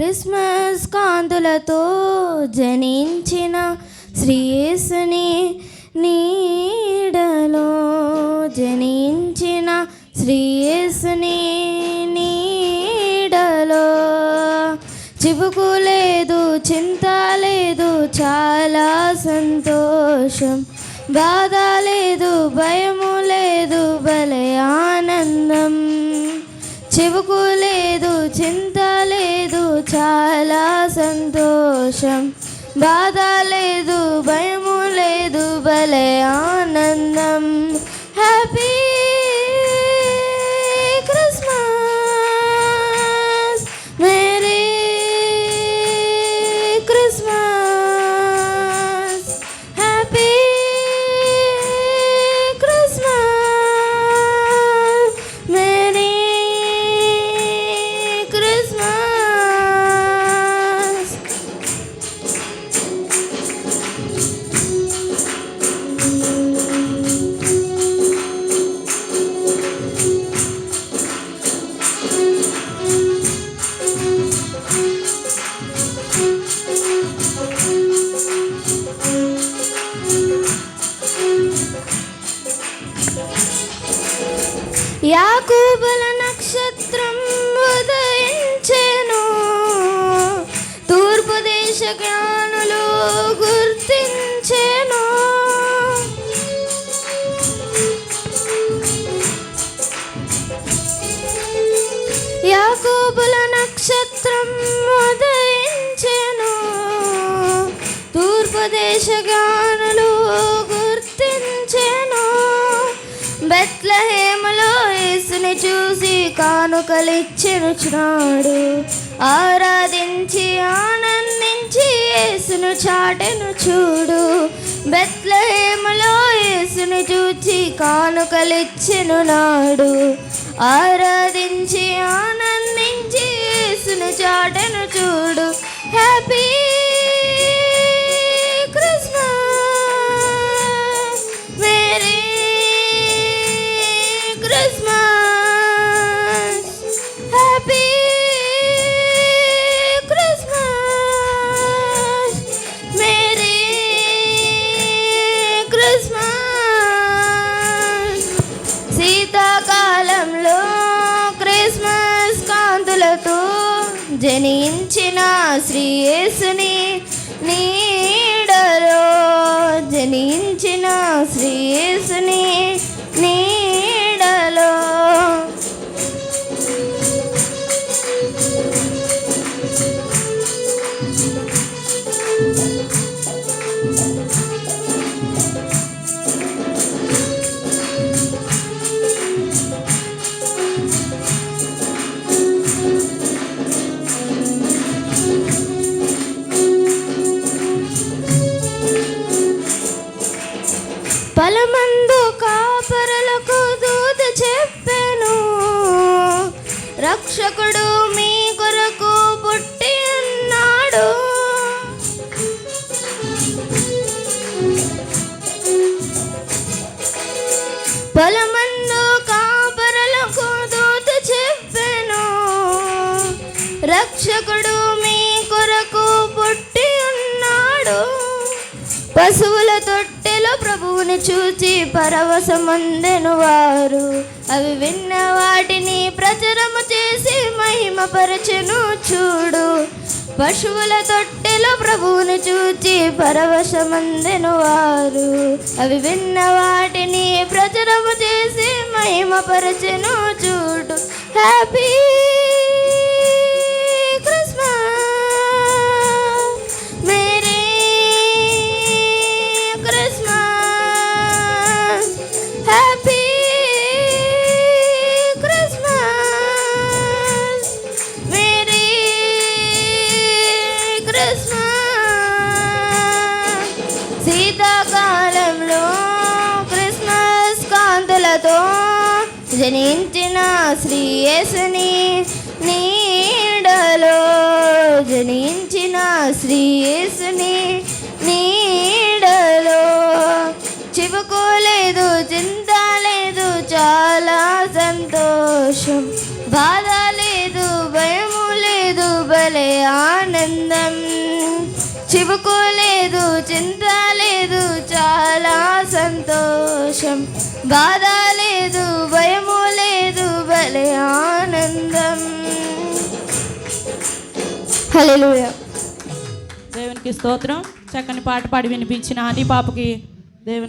Christmas కాంతులతో జనించిన శ్రీయేసుని నీడలో జనించిన శ్రీయేసుని నీడలో. చివుకు లేదు చింత లేదు చాలా సంతోషం. బాధ లేదు భయము లేదు భలే ఆనందం. చివుకు లేదు చింత చాలా సంతోషం. బాధ లేదు భయము లేదు భలే ఆనందం. యాకూబుల నక్షత్రం ఉదయించెను. తూర్పు దేశ జ్ఞానులు గుర్తించెను. యాకూబుల నక్షత్రం ఉదయించెను. తూర్పు దేశ జ్ఞానులు గుర్తించెను. బెత్లహేమల యేసుని చూసి కానుకలిచ్చినుచున్నాడు ఆరాధించి ఆనందించి యేసును చాటెను చూడు. బెత్లహేములో యేసును చూచి కానుకలిచ్చెను నాడు. ఆరాధించి జనించిన శ్రీయేసుని నీడలో జనించిన శ్రీయేసుని నీడలో. పలమందు కాపరలకు దూత చెప్పెను. రక్షకుడు మీ కొరకు పుట్టి ఉన్నాడు. పలమందు కాపరలకు దూత చెప్పెను. రక్షకుడు మీ కొరకు పుట్టి ఉన్నాడు. పశువుల తొట్టి ప్రభువుని చూచి పరవశమందెను వారు. అవి విన్న వాటిని ప్రచురము చేసి మహిమపరచెను చూడు. పశువుల తొట్టెలో ప్రభువుని చూచి పరవశమందెను వారు. అవి విన్న వాటిని ప్రచురము చేసి మహిమపరచెను చూడు. హ్యాపీ శీతాకాలంలో క్రిస్మస్ కాంతులతో జనించిన శ్రీ యేసుని నీడలో జనించిన శ్రీ యేసుని నీడలో చివుకోలేదు చింత లేదు చాలా సంతోషం. బాధ లేదు భయము లేదు భలే ఆనందం చివుకు లేదు చింత లేదు చాలా సంతోషం. బాధ లేదు భయము లేదు భలే ఆనందం. హల్లెలూయా. దేవునికి స్తోత్రం. చక్కని పాట పాడి వినిపించిన అని పాపకి దేవుని